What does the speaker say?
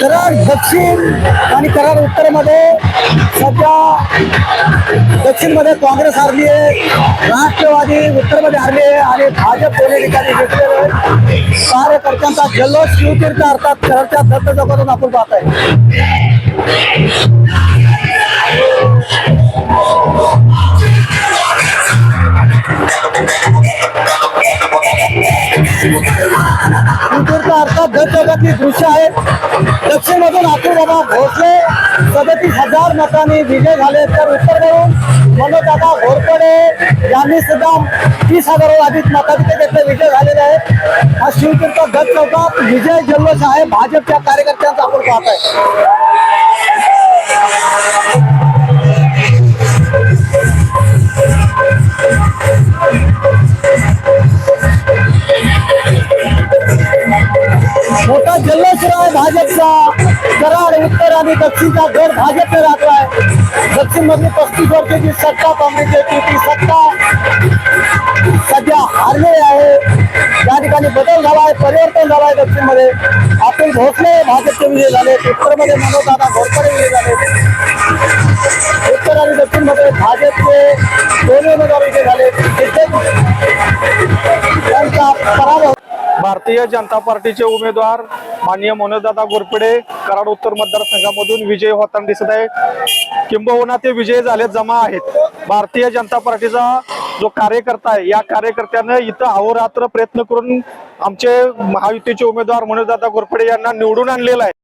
कराड दक्षिण आणि कराड उत्तरमध्ये सध्या दक्षिणमध्ये काँग्रेस हारली आहे राष्ट्रवादी उत्तरमध्ये हरली आहे आणि भाजप दोन्ही ठिकाणी घेतलेले आहे. कार्यकर्त्यांचा जल्लोष शिवतीर्थ अर्थात कराडच्या दत्त आपण पाहत आहे अर्थात दत्त चौकातली दृश्य आहेत दक्षिणमधून अतुल बाबा भोसले. सदतीस हजार मतांनी विजय झाले. तर उत्तरकडून मनोजदादा घोरपडे यांनी सुद्धा तीस हजारावर अधिक मताधिक घेतले विजय झालेले आहेत. हा शिवतीर्थ दत्त चौकात विजय जल्लोष आहे. भाजपच्या कार्यकर्त्यांचा आपण पाहत आहे आहे भाजपचा. कराड उत्तर आणि दक्षिणचा गड भाजपने राखलाय दक्षिण मधली पस्तीस वर्षाची सत्ता काँग्रेसची ती सत्ता सध्या हारलेली आहे. त्या ठिकाणी बदल झाला आहे परिवर्तन झाला आहे दक्षिणमध्ये अतुल भोसले भाजपचे विजय झाले उत्तरमध्ये मनोजदादा घोरपडे विजय झाले. उत्तर आणि दक्षिणमध्ये भाजपचे भारतीय जनता पार्टीचे उमेदवार माननीय मनोजदादा गोरपडे कराड उत्तर मतदारसंघामधून विजय होताना दिसत आहे. किंबहुना ते विजय झाले जमा आहेत. भारतीय जनता पार्टीचा जो कार्यकर्ता आहे या कार्यकर्त्यानं इथं अहोरात्र प्रयत्न करून आमचे महायुतीचे उमेदवार मनोजदादा गोरपडे यांना निवडून आणलेला आहे.